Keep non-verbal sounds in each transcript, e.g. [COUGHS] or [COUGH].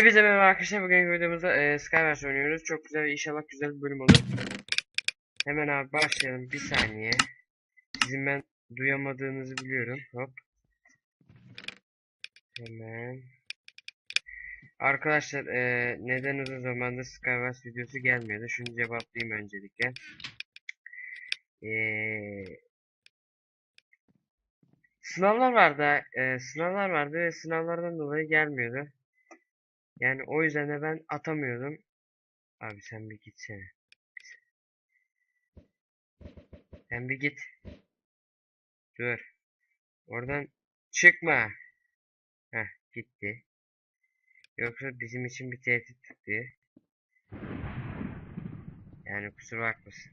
Hepinize merhaba arkadaşlar. Bugün videomuzda e, Skywars oynuyoruz. Çok güzel inşallah güzel bir bölüm olur. Hemen abi başlayalım. Bir saniye. Sizin ben duyamadığınızı biliyorum. Hop. Hemen. Arkadaşlar e, neden uzun zamandır Skywars videosu gelmiyordu? Şunu cevaplayayım öncelikle. Eee Sınavlar vardı, e, sınavlar vardı ve sınavlardan dolayı gelmiyordu. Yani o yüzden de ben atamıyordum. Abi sen bir gitsene. Sen bir git. Dur. Oradan çıkma. Heh gitti. Yoksa bizim için bir tehdit çıktı. Yani kusura bakmasın.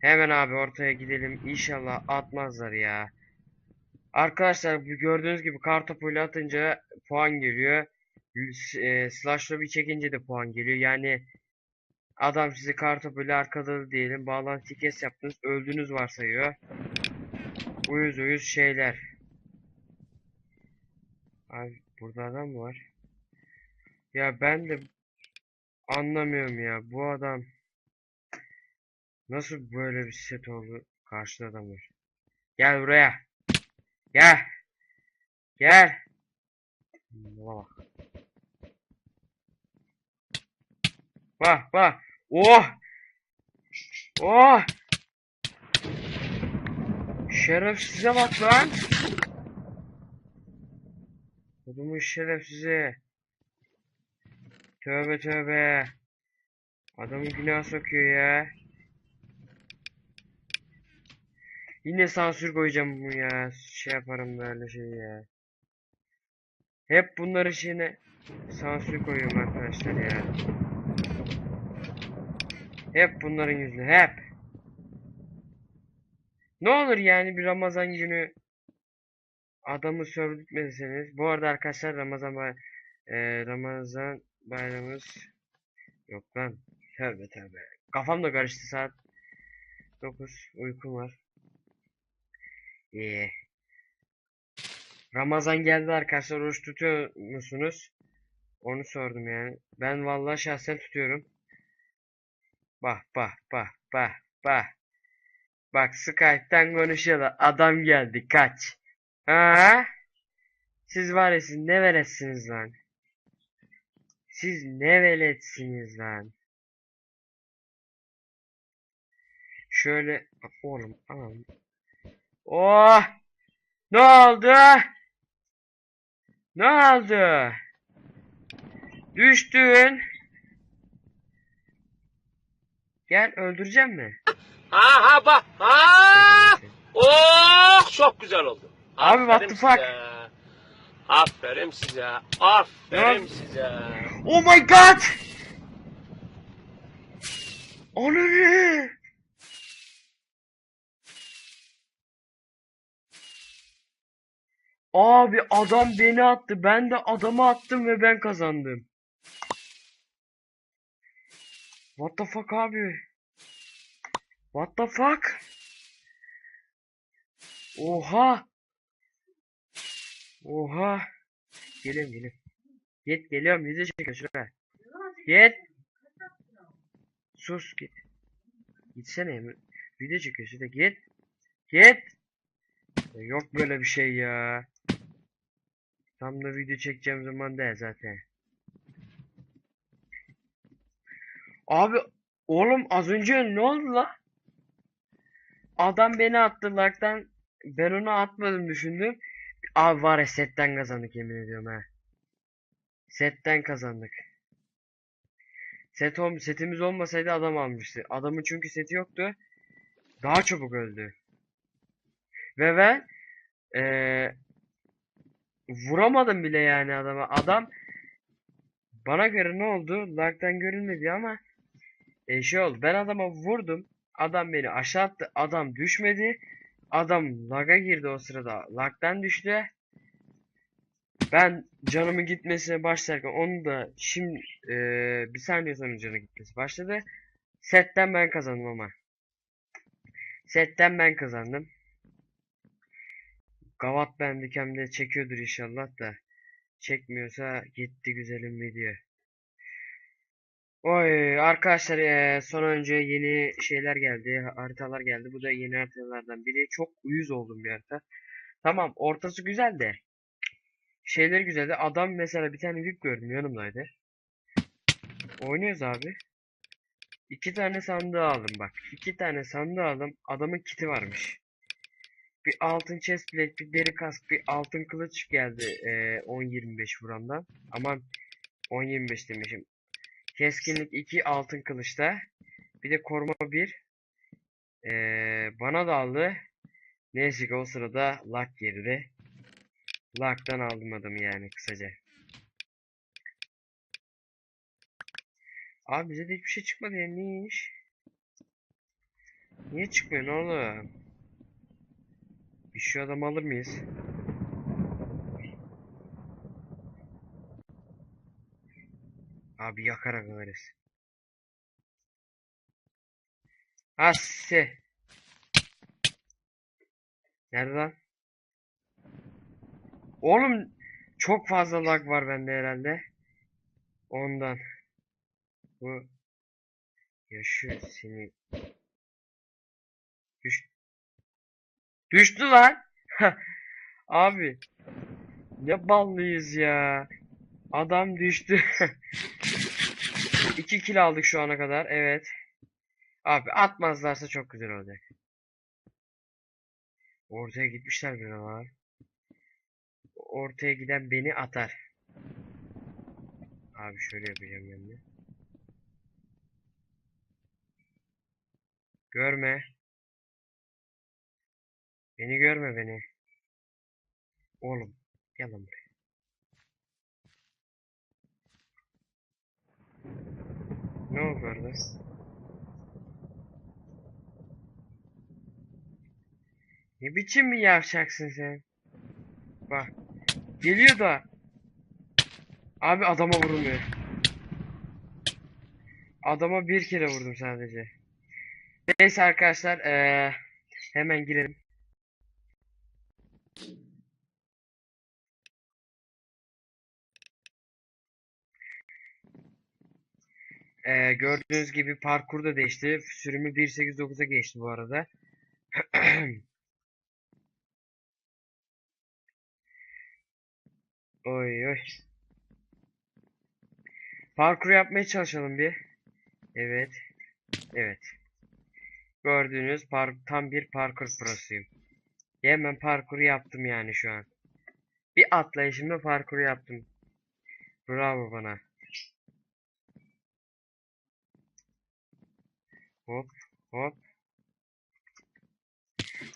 Hemen abi ortaya gidelim. İnşallah atmazlar ya. Arkadaşlar gördüğünüz gibi kartopuyla atınca puan geliyor. E, slash lobby çekince de puan geliyor. Yani adam sizi kartopuyla arkada diyelim bağlantı kes yaptınız öldünüz varsayıyor. Uyuz uyuz şeyler. Abi burada adam var? Ya ben de anlamıyorum ya bu adam nasıl böyle bir set oldu karşıda adam var. Gel buraya. Gel. Gel. Bak. Bak bak. Oh. Oh. Şerefsize bak lan. Kodumun şerefsizi. Tövbe tövbe. Adamı günah sokuyor ya. Yine sansür koyacağım bunu ya. Şey yaparım böyle şey ya. Hep bunları şeyine sansür koyuyorum arkadaşlar ya. Hep bunların yüzüne hep. Ne olur yani bir Ramazan günü adamı sövdürtmeseniz. Bu arada arkadaşlar Ramazan bay e, Ramazan bayramımız yok lan. Tövbe tövbe. Kafam da karıştı saat 9 uykum var. Ee, Ramazan geldi arkadaşlar. Oruç tutuyor musunuz? Onu sordum yani. Ben vallahi şahsen tutuyorum. Bak bak bak bak bak. Bak Skype'ten konuşuyorlar. Adam geldi kaç. Ha? Siz var ya siz ne veletsiniz lan. Siz ne veletsiniz lan. Şöyle oğlum anam Oh! Ne oldu? Ne oldu? Düştün. Gel öldüreceğim mi? Ha ha bak ha. Oh çok güzel oldu. Abi, what the fuck? Aferin size. Aferin size. Oh my god! Ananı! Abi adam beni attı. Ben de adamı attım ve ben kazandım. What the fuck abi? What the fuck? Oha! Oha! Geliyorum geliyorum. Git geliyorum yüze çekiyor şuraya. Git. Sus git. Gitsene Emre. Video çekiyor şurada git. Git. Yok böyle bir şey ya. Tam da video çekeceğim zaman değil zaten. Abi oğlum az önce ne oldu la? Adam beni attı laktan. Ben onu atmadım düşündüm. Abi var ya setten kazandık yemin ediyorum ha. Setten kazandık. Set ol setimiz olmasaydı adam almıştı. Adamın çünkü seti yoktu. Daha çabuk öldü. Ve ben eee vuramadım bile yani adama. Adam bana göre ne oldu? Lag'dan görünmedi ama e, şey oldu. Ben adama vurdum. Adam beni aşağı attı. Adam düşmedi. Adam lag'a girdi o sırada. Lag'dan düştü. Ben canımın gitmesine başlarken onu da şimdi e, bir saniye sonra canı gitmesi başladı. Setten ben kazandım ama. Setten ben kazandım. Gavat Bandicam'de çekiyordur inşallah da. çekmiyorsa gitti güzelim video. Oy arkadaşlar eee, son önce yeni şeyler geldi, haritalar geldi. Bu da yeni haritalardan biri. Çok uyuz oldum bir harita. Tamam, ortası güzel de şeyleri güzeldi. Adam mesela bir tane VIP gördüm yanımdaydı. Oynuyoruz abi. İki tane sandığı aldım bak. İki tane sandığı aldım. Adamın kiti varmış. Bir altın chestplate, bir deri kask, bir altın kılıç geldi eee 10-25 vurandan. Aman 10-25 demişim. Keskinlik 2 altın kılıçta. Bir de koruma 1. Eee bana da aldı. Neyse ki o sırada luck girdi. Luck'tan aldım adamı yani kısaca. Abi bize de hiçbir şey çıkmadı ya. Niye iş? Niye çıkmıyor oğlum? Bir şu adamı alır mıyız? Abi yakarak alırız. Asse. Nerede lan? Oğlum çok fazla lag var bende herhalde. Ondan. Bu yaşıyor seni. Düş. Düştü lan. Abi. Ne ballıyız ya. Adam düştü. [LAUGHS] 2 kill aldık şu ana kadar. Evet. Abi atmazlarsa çok güzel olacak. Ortaya gitmişler bir var. Ortaya giden beni atar. Abi şöyle yapacağım ben de. Görme. Beni görme beni. Oğlum. Gel buraya. Oldu orada? Ne biçim bir yavşaksın sen? Bak. Geliyor da. Abi adama vurulmuyor. Adama bir kere vurdum sadece. Neyse arkadaşlar. eee, hemen girelim. Eee, gördüğünüz gibi parkur da değişti. Sürümü 1.8.9'a geçti bu arada. [CLEARS THROAT] Oy oy. Parkur yapmaya çalışalım bir. Evet. Evet. Gördüğünüz par tam bir parkur prosuyum. Hemen parkuru yaptım yani şu an. Bir atlayışımda parkuru yaptım. Bravo bana. Hop hop.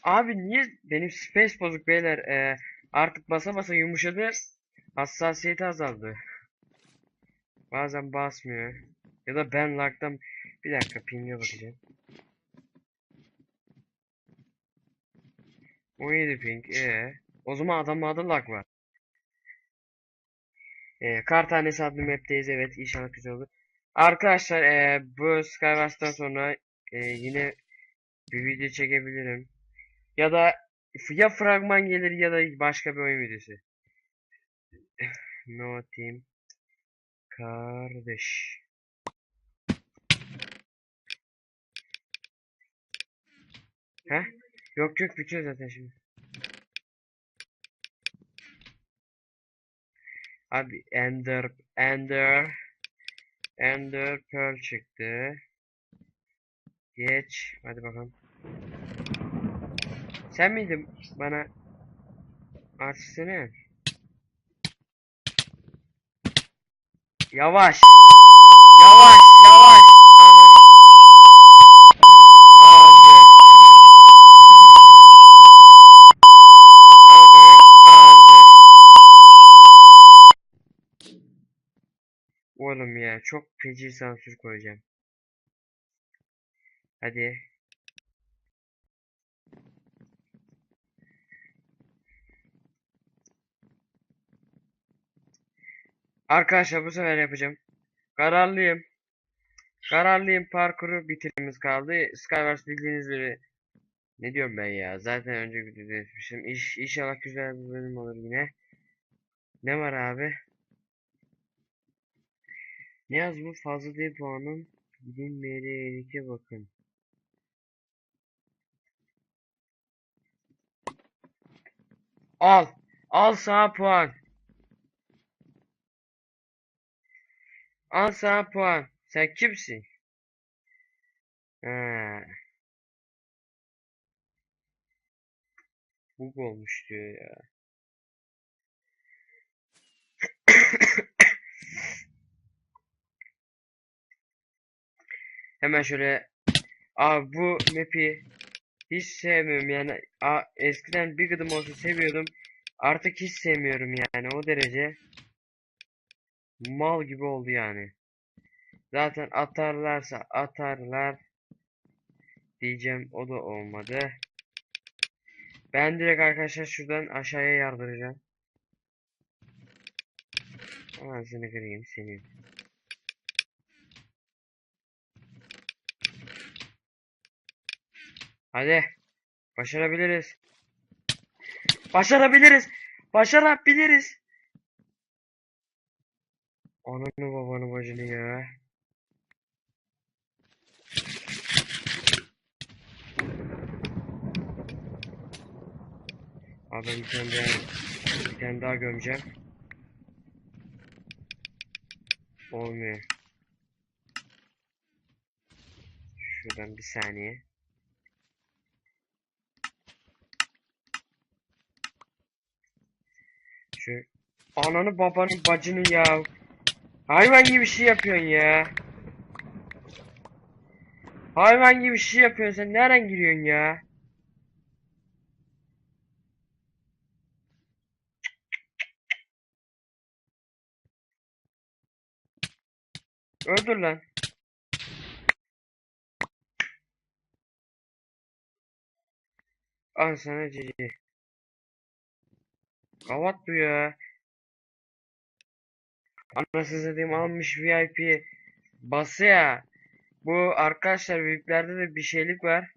Abi niye benim space bozuk beyler? Ee, artık basa basa yumuşadı. Hassasiyeti azaldı. Bazen basmıyor. Ya da ben lag'dan bir dakika ping'e bakacağım. 17 ping. Ee, o zaman adam adı lag var. Ee, kar tanesi adlı map'teyiz evet inşallah güzel olur. Arkadaşlar ee, bu Skywars'tan sonra ee, yine bir video çekebilirim. Ya da ya fragman gelir ya da başka bir oyun videosu. [LAUGHS] No team. Kardeş. He? Yok yok bitiyor zaten şimdi. Abi Ender Ender Ender Pearl çıktı. Geç. Hadi bakalım. Sen miydin bana açsana. Yavaş. Yavaş, yavaş. Oğlum ya çok feci sansür koyacağım. Hadi. Arkadaşlar bu sefer yapacağım. Kararlıyım. Kararlıyım parkuru bitirmemiz kaldı. Skywars bildiğiniz gibi ne diyorum ben ya? Zaten önce videoda etmişim. İş, inşallah güzel bir bölüm olur yine. Ne var abi? Ne yaz bu? Fazla değil puanım. Gidin MR52 bakın. Al. Al sana puan. Al sana puan. Sen kimsin? Ha. Bug olmuş diyor ya. [COUGHS] Hemen şöyle Abi bu map'i hiç sevmiyorum yani. A, eskiden bir gıdım olsa seviyordum. Artık hiç sevmiyorum yani o derece. Mal gibi oldu yani. Zaten atarlarsa atarlar diyeceğim o da olmadı. Ben direkt arkadaşlar şuradan aşağıya yardıracağım. Ağzını kırayım senin Hadi. Başarabiliriz. Başarabiliriz. Başarabiliriz. Ananı babanı bacını ya. Abi bir tane daha, bir tane daha gömeceğim. Olmuyor. Şuradan bir saniye. Şu ananı babanın bacını ya. Hayvan gibi şey yapıyorsun ya. Hayvan gibi şey yapıyorsun sen nereden giriyorsun ya? Öldür lan. Al sana cici. Kavat bu ya. Anasını satayım almış VIP bası ya. Bu arkadaşlar VIP'lerde de bir şeylik var.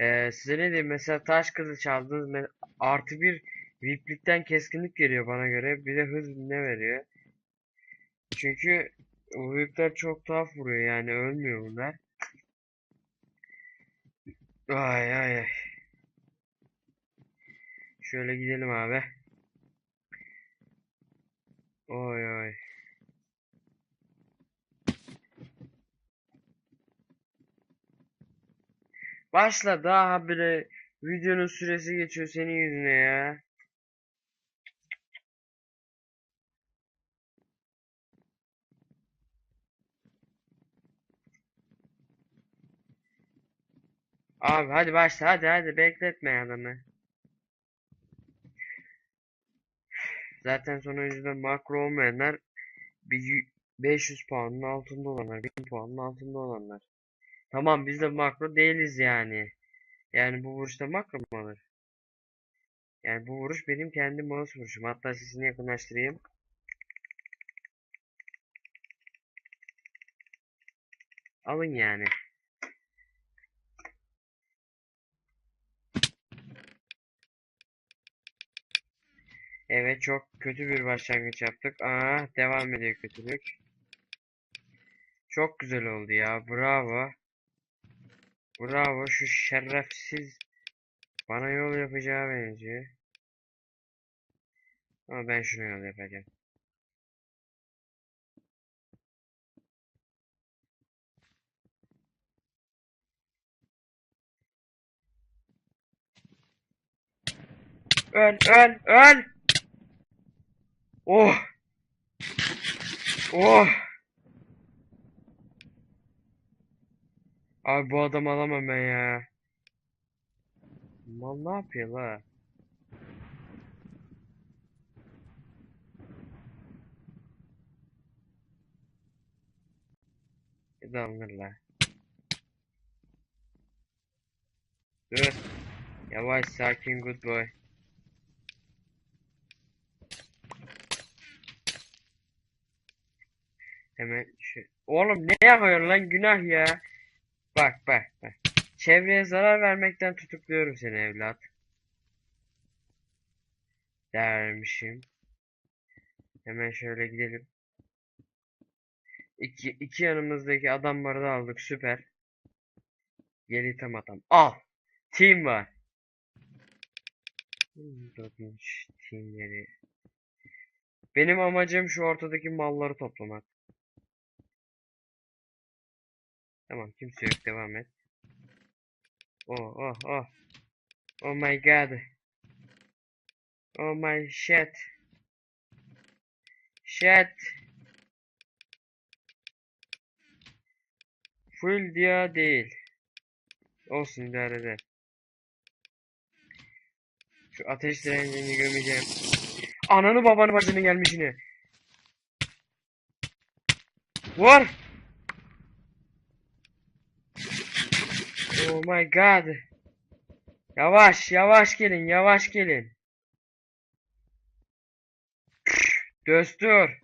Ee, size ne diyeyim mesela taş kılıç aldınız me- artı bir VIP'likten keskinlik geliyor bana göre. Bir de hız ne veriyor. Çünkü bu VIP'ler çok tuhaf vuruyor yani ölmüyor bunlar. Ay ay ay. Şöyle gidelim abi. Oy oy. Başla daha bile videonun süresi geçiyor senin yüzüne ya. Abi hadi başla hadi hadi bekletme adamı. Zaten sonuncuda makro olmayanlar bir yü- 500 puanın altında olanlar, 1000 puanın altında olanlar. Tamam biz de makro değiliz yani. Yani bu vuruşta makro mu olur? Yani bu vuruş benim kendi mouse vuruşum. Hatta sesini yakınlaştırayım. Alın yani. Evet çok kötü bir başlangıç yaptık. Aa devam ediyor kötülük. Çok güzel oldu ya. Bravo. Bravo şu şerefsiz bana yol yapacağı benziyor. Ama ben şuna yol yapacağım. Öl öl öl. Oh. Oh. Abi bu adam alamam ben ya. Mal ne yapıyor la? Ya da la. Dur. Yavaş sakin good boy. Hemen şu. Oğlum ne yapıyorsun lan günah ya. Bak bak bak. Çevreye zarar vermekten tutukluyorum seni evlat. Dermişim. Hemen şöyle gidelim. İki, iki yanımızdaki adamları da aldık. Süper. Geri tam adam. Al. Team var. Dördüncü teamleri. Benim amacım şu ortadaki malları toplamak. Tamam kimse yok devam et. Oh oh oh. Oh my god. Oh my shit. Shit. Full diyor değil. Olsun idare eder. Şu ateş direncini gömeceğim. Ananı babanı bacını gelmiş yine. Vur. Oh my god. Yavaş yavaş gelin yavaş gelin. Göstür.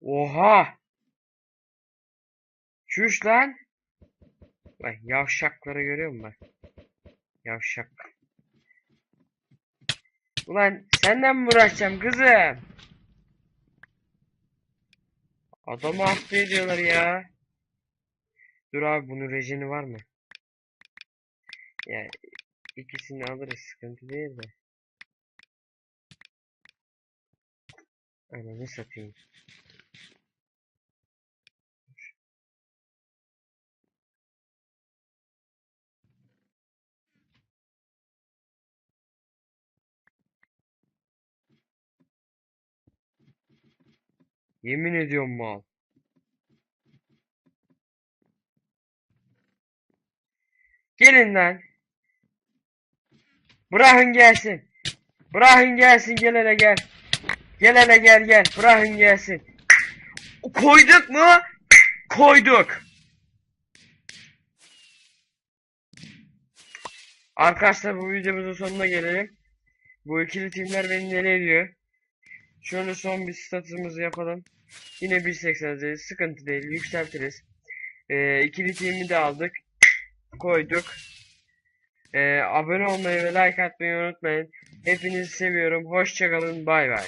Oha. Şuş lan. Bak yavşakları görüyor musun bak. Yavşak. Ulan senden mi uğraşacağım kızım? Adamı hasta ediyorlar ya. Dur abi bunun rejini var mı? Ya ikisini alırız sıkıntı değil de. Ananı satayım. Yemin ediyorum mal. Gelin lan. Bırakın gelsin. Bırakın gelsin gel hele gel. Gel hele gel gel. Bırakın gelsin. Koyduk mu? Koyduk. Arkadaşlar bu videomuzun sonuna gelelim. Bu ikili timler beni deli ediyor. Şöyle son bir statımızı yapalım. Yine 1.80'deyiz. Sıkıntı değil. Yükseltiriz. Ee, ikili team'i de aldık. Koyduk. Ee, abone olmayı ve like atmayı unutmayın. Hepinizi seviyorum. Hoşçakalın. Bay bay.